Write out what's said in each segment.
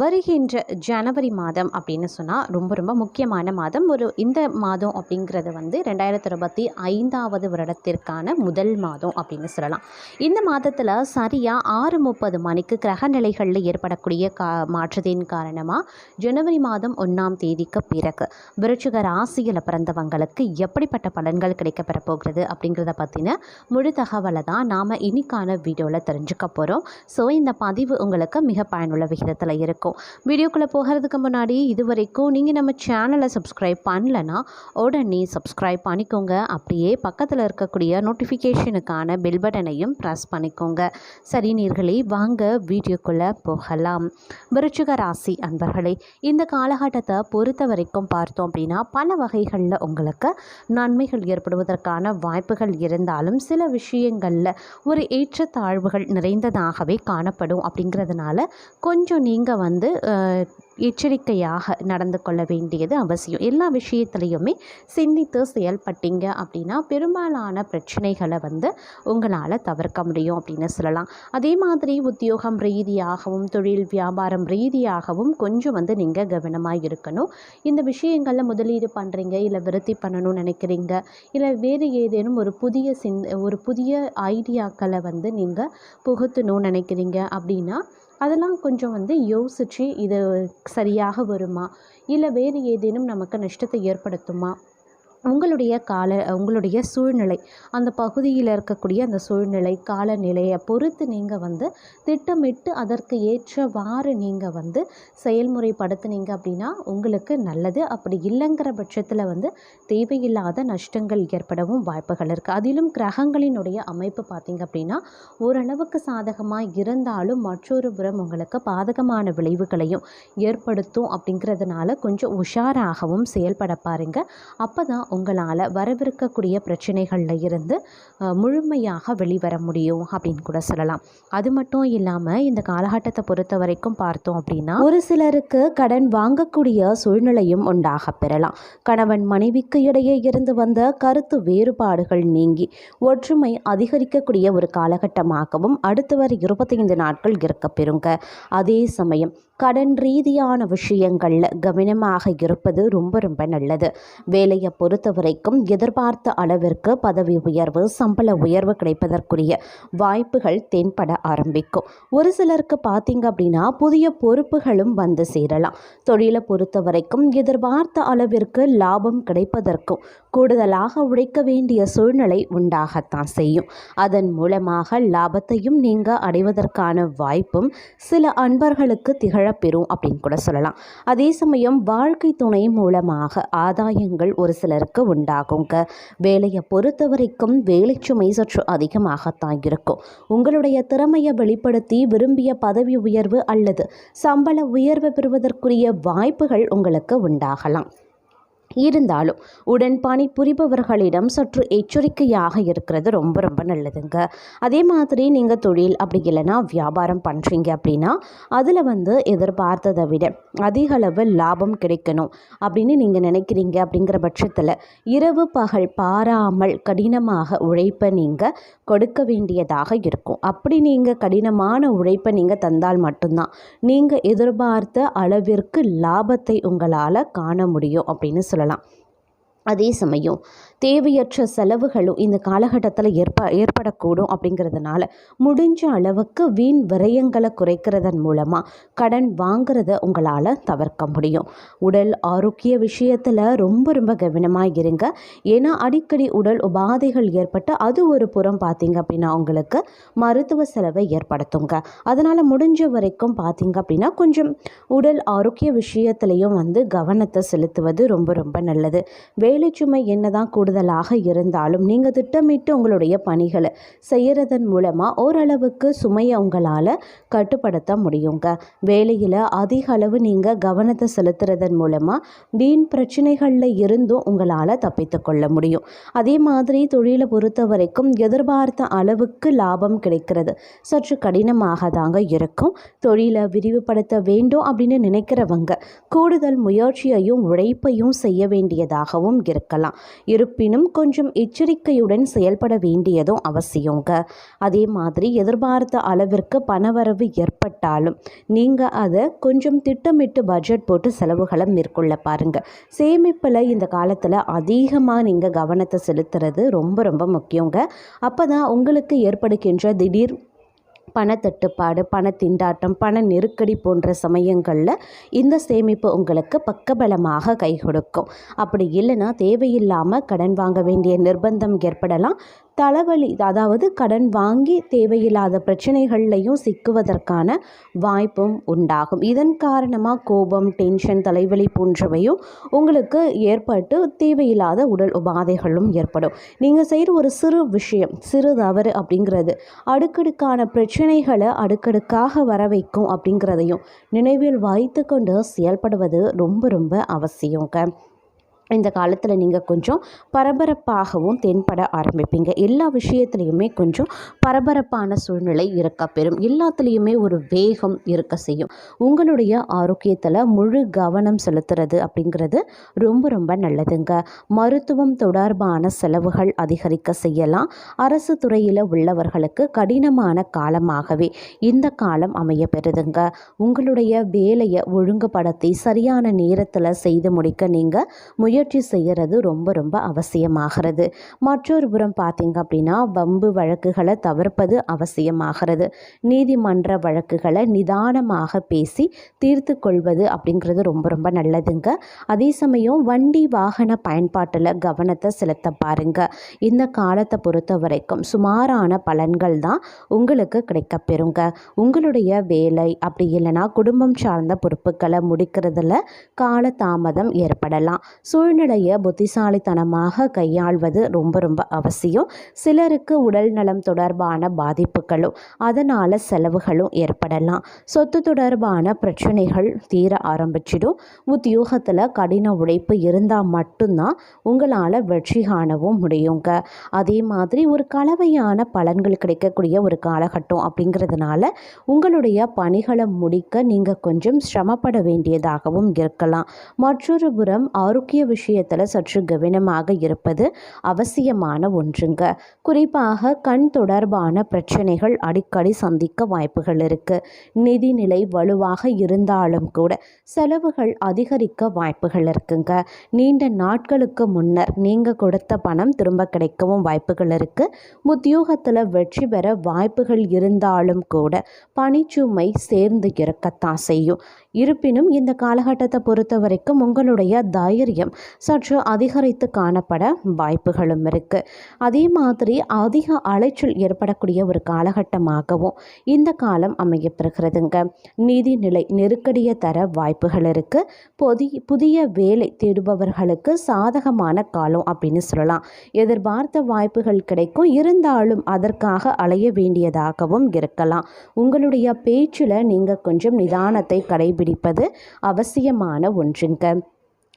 வருகின்ற ஜனவரி மாதம் அப்படின்னு சொன்னால் ரொம்ப ரொம்ப முக்கியமான மாதம். ஒரு இந்த மாதம் அப்படிங்கிறது வந்து ரெண்டாயிரத்தி இருபத்தி ஐந்தாவது வருடத்திற்கான முதல் மாதம் அப்படின்னு சொல்லலாம். இந்த மாதத்தில் சரியாக ஆறு முப்பது மணிக்கு கிரக நிலைகளில் ஏற்படக்கூடிய கா மாற்றத்தின் காரணமாக ஜனவரி மாதம் ஒன்றாம் தேதிக்கு பிறகு விருச்சிக ராசியில் பிறந்தவங்களுக்கு எப்படிப்பட்ட பலன்கள் கிடைக்கப்பெற போகிறது அப்படிங்கிறத பற்றின முழு தகவலை தான் நாம் இன்னைக்கான வீடியோவில் தெரிஞ்சுக்க போகிறோம் ஸோ இந்த பதிவு உங்களுக்கு மிக பயனுள்ள விகிதத்தில் இருக்கும். வீடியோக்குள்ளே போகிறதுக்கு முன்னாடி இது வரைக்கும் நீங்கள் நம்ம சேனலை சப்ஸ்கிரைப் பண்ணலன்னா உடனே சப்ஸ்கிரைப் பண்ணிக்கோங்க. அப்படியே பக்கத்தில் இருக்கக்கூடிய நோட்டிஃபிகேஷனுக்கான பெல் பட்டனையும் ப்ரெஸ் பண்ணிக்கோங்க. சரி நீர்களே வாங்க வீடியோக்குள்ளே போகலாம். விருச்சிக ராசி அன்பர்களே இந்த காலகட்டத்தை பொறுத்த வரைக்கும் பார்த்தோம் அப்படின்னா பல வகைகளில் உங்களுக்கு நன்மைகள் ஏற்படுவதற்கான வாய்ப்புகள் இருந்தாலும் சில விஷயங்களில் ஒரு ஏற்றத்தாழ்வுகள் நிறைந்ததாகவே காணப்படும் அப்படிங்கிறதுனால கொஞ்சம் நீங்கள் வந்து எச்சரிக்கையாக நடந்து கொள்ள வேண்டியது அவசியம். எல்லா விஷயத்துலையுமே சிந்தித்து செயல்பட்டீங்க அப்படின்னா பெரும்பாலான பிரச்சனைகளை வந்து உங்களால் தவிர்க்க முடியும் அப்படின்னு சொல்லலாம். அதே மாதிரி உத்தியோகம் ரீதியாகவும் தொழில் வியாபாரம் ரீதியாகவும் கொஞ்சம் வந்து நீங்கள் கவனமாக இருக்கணும். இந்த விஷயங்களில் முதலீடு பண்ணுறீங்க இல்லை விருத்தி பண்ணணும்னு நினைக்கிறீங்க இல்லை வேறு ஏதேனும் ஒரு புதிய சிந் ஒரு புதிய ஐடியாக்களை வந்து நீங்கள் புகுத்தணும்னு நினைக்கிறீங்க அப்படின்னா அதெல்லாம் கொஞ்சம் வந்து யோசித்து இது சரியாக வருமா? இல்லை வேறு ஏதேனும் நமக்கு நஷ்டத்தை ஏற்படுத்துமா? உங்களுடைய கால உங்களுடைய சூழ்நிலை அந்த பகுதியில் இருக்கக்கூடிய அந்த சூழ்நிலை காலநிலையை பொறுத்து நீங்கள் வந்து திட்டமிட்டு அதற்கு ஏற்றவாறு நீங்கள் வந்து செயல்முறைப்படுத்துனீங்க அப்படின்னா உங்களுக்கு நல்லது. அப்படி இல்லைங்கிற பட்சத்தில் வந்து தேவையில்லாத நஷ்டங்கள் ஏற்படவும் வாய்ப்புகள் இருக்குது அதிலும் கிரகங்களினுடைய அமைப்பு பார்த்திங்க அப்படின்னா ஓரளவுக்கு சாதகமாக இருந்தாலும் மற்றொரு புறம் உங்களுக்கு பாதகமான விளைவுகளையும் ஏற்படுத்தும் அப்படிங்கிறதுனால கொஞ்சம் உஷாராகவும் செயல்பட பாருங்க. அப்போ தான் உங்களால் வரவிருக்கக்கூடிய பிரச்சனைகளில் இருந்து முழுமையாக வெளிவர முடியும் அப்படின்னு கூட சொல்லலாம். அது மட்டும் இல்லாமல் இந்த காலகட்டத்தை பொறுத்த வரைக்கும் பார்த்தோம் அப்படின்னா ஒரு சிலருக்கு கடன் வாங்கக்கூடிய சூழ்நிலையும் உண்டாக பெறலாம். கணவன் மனைவிக்கு இடையே இருந்து வந்த கருத்து வேறுபாடுகள் நீங்கி ஒற்றுமை அதிகரிக்கக்கூடிய ஒரு காலகட்டமாகவும் அடுத்து வர இருபத்தைந்து நாட்கள் இருக்க பெறுங்க. அதே சமயம் கடன் ரீதியான விஷயங்களில் கவனமாக இருப்பது ரொம்ப ரொம்ப நல்லது. வேலையை பொறுத்த வரைக்கும் எதிர்பார்த்த அளவிற்கு பதவி உயர்வு சம்பள உயர்வு கிடைப்பதற்குரிய வாய்ப்புகள் தென்பட ஆரம்பிக்கும். ஒரு சிலருக்கு பார்த்தீங்க அப்படின்னா புதிய பொறுப்புகளும் வந்து சேரலாம். தொழிலை பொறுத்த வரைக்கும் எதிர்பார்த்த அளவிற்கு லாபம் கிடைப்பதற்கும் கூடுதலாக உழைக்க வேண்டிய சூழ்நிலை உண்டாகத்தான் செய்யும். அதன் மூலமாக லாபத்தையும் நீங்கள் அடைவதற்கான வாய்ப்பும் சில அன்பர்களுக்கு திகழப்பெறும் அப்படின்னு கூட சொல்லலாம். அதே சமயம் வாழ்க்கை துணை மூலமாக ஆதாயங்கள் ஒரு சிலருக்கு உண்டாகுங்க. வேலையை பொறுத்த வரைக்கும் வேலை சுமை சற்று அதிகமாகத்தான் இருக்கும். உங்களுடைய திறமையை வெளிப்படுத்தி விரும்பிய பதவி உயர்வு அல்லது சம்பள உயர்வு பெறுவதற்குரிய வாய்ப்புகள் உங்களுக்கு உண்டாகலாம். இருந்தாலும் உடன் பணிபுரிபவர்களிடம் சற்று எச்சரிக்கையாக இருக்கிறது ரொம்ப ரொம்ப நல்லதுங்க. அதே மாதிரி நீங்கள் தொழில் அப்படி இல்லைன்னா வியாபாரம் பண்ணுறீங்க அப்படின்னா அதில் வந்து எதிர்பார்த்ததை விட அதிக அளவு லாபம் கிடைக்கணும் அப்படின்னு நீங்கள் நினைக்கிறீங்க அப்படிங்கிற பட்சத்தில் இரவு பகல் பாராமல் கடினமாக உழைப்பை நீங்கள் கொடுக்க வேண்டியதாக இருக்கும். அப்படி நீங்கள் கடினமான உழைப்பை நீங்கள் தந்தால் மட்டும்தான் நீங்கள் எதிர்பார்த்த அளவிற்கு லாபத்தை உங்களால் காண முடியும் அப்படின்னு சொல்லலாம். Non. அதே சமயம் தேவையற்ற செலவுகளும் இந்த காலகட்டத்தில் ஏற்ப ஏற்படக்கூடும் அப்படிங்கிறதுனால முடிஞ்ச அளவுக்கு வீண் விரயங்களை குறைக்கிறதன் மூலமாக கடன் வாங்குறத உங்களால் தவிர்க்க முடியும். உடல் ஆரோக்கிய விஷயத்தில் ரொம்ப ரொம்ப கவனமாக இருங்க. ஏன்னா அடிக்கடி உடல் உபாதைகள் ஏற்பட்டு அது ஒரு புறம் பார்த்தீங்க அப்படின்னா உங்களுக்கு மருத்துவ செலவை ஏற்படுத்துங்க. அதனால் முடிஞ்ச வரைக்கும் பார்த்தீங்க அப்படின்னா கொஞ்சம் உடல் ஆரோக்கிய விஷயத்துலையும் வந்து கவனத்தை செலுத்துவது ரொம்ப ரொம்ப நல்லது. வேலைச்சுமை என்னதான் கூடுதலாக இருந்தாலும் நீங்கள் திட்டமிட்டு உங்களுடைய பணிகளை செய்கிறதன் மூலமாக ஓரளவுக்கு சுமையை உங்களால் கட்டுப்படுத்த முடியுங்க. வேலையில் அதிக அளவு நீங்கள் கவனத்தை செலுத்துறதன் மூலமாக வீண் பிரச்சனைகளில் இருந்தும் உங்களால் தப்பித்து கொள்ள முடியும். அதே மாதிரி தொழிலை பொறுத்த வரைக்கும் எதிர்பார்த்த அளவுக்கு லாபம் கிடைக்கிறது. சற்று கடினமாக தாங்க இருக்கும். தொழிலை விரிவுபடுத்த வேண்டும் அப்படின்னு நினைக்கிறவங்க கூடுதல் முயற்சியையும் உழைப்பையும் செய்ய வேண்டியதாகவும் இருக்கலாம். இருப்பினும் கொஞ்சம் எச்சரிக்கையுடன் செயல்பட வேண்டியதும் அவசியங்க. அதே மாதிரி எதிர்பார்த்த அளவிற்கு பணவரவு ஏற்பட்டாலும் நீங்கள் அதை கொஞ்சம் திட்டமிட்டு பட்ஜெட் போட்டு செலவுகளை மேற்கொள்ள பாருங்கள் சேமிப்பில் இந்த காலத்தில் அதிகமாக நீங்கள் கவனத்தை செலுத்துறது ரொம்ப ரொம்ப முக்கியங்க. அப்போ தான் உங்களுக்கு ஏற்படுகின்ற திடீர் பணத்தட்டுப்பாடு பண திண்டாட்டம் பண நெருக்கடி போன்ற சமயங்களில் இந்த சேமிப்பு உங்களுக்கு பக்கபலமாக கை கொடுக்கும் அப்படி இல்லைன்னா தேவையில்லாமல் கடன் வாங்க வேண்டிய நிர்பந்தம் ஏற்படலாம். தலைவலி அதாவது கடன் வாங்கி தேவையில்லாத பிரச்சனைகள்லையும் சிக்குவதற்கான வாய்ப்பும் உண்டாகும். இதன் காரணமாக கோபம் டென்ஷன் தலைவலி போன்றவையும் உங்களுக்கு ஏற்பட்டு தேவையில்லாத உடல் உபாதைகளும் ஏற்படும். நீங்கள் செய்கிற ஒரு சிறு விஷயம் சிறு தவறு அப்படிங்கிறது அடுக்கடுக்கான பிரச்சனைகளை அடுக்கடுக்காக வர வைக்கும் அப்படிங்கிறதையும் நினைவில் வைத்து கொண்டு செயல்படுவது ரொம்ப ரொம்ப அவசியங்க. இந்த காலத்தில் நீங்கள் கொஞ்சம் பரபரப்பாகவும் தென்பட ஆரம்பிப்பீங்க. எல்லா விஷயத்துலையுமே கொஞ்சம் பரபரப்பான சூழ்நிலை இருக்க பெறும். எல்லாத்துலேயுமே ஒரு வேகம் இருக்க செய்யும். உங்களுடைய ஆரோக்கியத்தில் முழு கவனம் செலுத்துறது அப்படிங்கிறது ரொம்ப ரொம்ப நல்லதுங்க. மருத்துவம் தொடர்பான செலவுகள் அதிகரிக்க செய்யலாம். அரசு துறையில் உள்ளவர்களுக்கு கடினமான காலமாகவே இந்த காலம் அமைய பெறுதுங்க உங்களுடைய வேலையை ஒழுங்குபடுத்தி சரியான நேரத்தில் செய்து முடிக்க நீங்கள் முயற்சி செய்கிறது ரொம்ப ரொம்ப அவசியமாகிறது. மற்றொரு புறம் பார்த்தீங்க அப்படின்னா வம்பு வழக்குகளை தவிர்ப்பது அவசியமாகிறது. நீதிமன்ற வழக்குகளை நிதானமாக பேசி தீர்த்து கொள்வது அப்படிங்கிறது ரொம்ப ரொம்ப நல்லதுங்க. அதே சமயம் வண்டி வாகன பயன்பாட்டில் கவனத்தை செலுத்த பாருங்க. இந்த காலத்தை பொறுத்த வரைக்கும் சுமாரான பலன்கள் தான் உங்களுக்கு கிடைக்கப்பெறுங்க. உங்களுடைய வேலை அப்படி இல்லைன்னா குடும்பம் சார்ந்த பொறுப்புகளை முடிக்கிறதுல காலதாமதம் ஏற்படலாம். சூழ்நிலையை புத்திசாலித்தனமாக கையாள்வது ரொம்ப ரொம்ப அவசியம். சிலருக்கு உடல் நலம் தொடர்பான பாதிப்புகளும் அதனால் செலவுகளும் ஏற்படலாம். சொத்து தொடர்பான பிரச்சனைகள் தீர ஆரம்பிச்சிடும். உத்தியோகத்தில் கடின உழைப்பு இருந்தால் மட்டும்தான் உங்களால் வெற்றி காணவும் முடியுங்க. அதே மாதிரி ஒரு கலவையான பலன்கள் கிடைக்கக்கூடிய ஒரு காலகட்டம் அப்படிங்கிறதுனால உங்களுடைய பணிகளை முடிக்க நீங்கள் கொஞ்சம் சிரமப்பட வேண்டியதாகவும் இருக்கலாம். மற்றொரு புறம் ஆரோக்கிய விஷயத்தில் சற்று கவனமாக இருப்பது அவசியமான ஒன்றுங்க. குறிப்பாக கண் தொடர்பான பிரச்சனைகள் அடிக்கடி சந்திக்க வாய்ப்புகள் இருக்குது நிதிநிலை வலுவாக இருந்தாலும் கூட செலவுகள் அதிகரிக்க வாய்ப்புகள் இருக்குங்க. நீண்ட நாட்களுக்கு முன்னர் நீங்கள் கொடுத்த பணம் திரும்ப கிடைக்கவும் வாய்ப்புகள் இருக்குது உத்தியோகத்தில் வெற்றி பெற வாய்ப்புகள் இருந்தாலும் கூட பணிச்சுமை சேர்ந்து இருக்கத்தான் செய்யும். இருப்பினும் இந்த காலகட்டத்தை பொறுத்த வரைக்கும் உங்களுடைய தைரியம் சற்று அதிகரித்து காணப்பட வாய்ப்புகளும் இருக்குது அதே மாதிரி அதிக அலைச்சல் ஏற்படக்கூடிய ஒரு காலகட்டமாகவும் இந்த காலம் அமையப்பெறுகிறதுங்க. நிதிநிலை நெருக்கடியை தர வாய்ப்புகள் இருக்குது பொதி புதிய வேலை தேடுபவர்களுக்கு சாதகமான காலம் அப்படின்னு சொல்லலாம். எதிர்பார்த்த வாய்ப்புகள் கிடைக்கும். இருந்தாலும் அதற்காக அலைய வேண்டியதாகவும் இருக்கலாம். உங்களுடைய பேச்சில் நீங்கள் கொஞ்சம் நிதானத்தை கடைபிடிப்பது அவசியமான ஒன்றுங்க.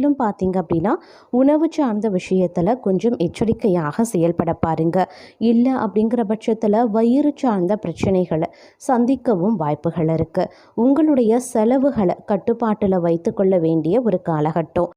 முற்றிலும் பார்த்தீங்க அப்படின்னா உணவு சார்ந்த விஷயத்தில் கொஞ்சம் எச்சரிக்கையாக செயல்பட பாருங்க. இல்லை அப்படிங்கிற பட்சத்தில் வயிறு சார்ந்த பிரச்சனைகளை சந்திக்கவும் வாய்ப்புகள் இருக்குது உங்களுடைய செலவுகளை கட்டுப்பாட்டில் வைத்துக்கொள்ள வேண்டிய ஒரு காலகட்டம்.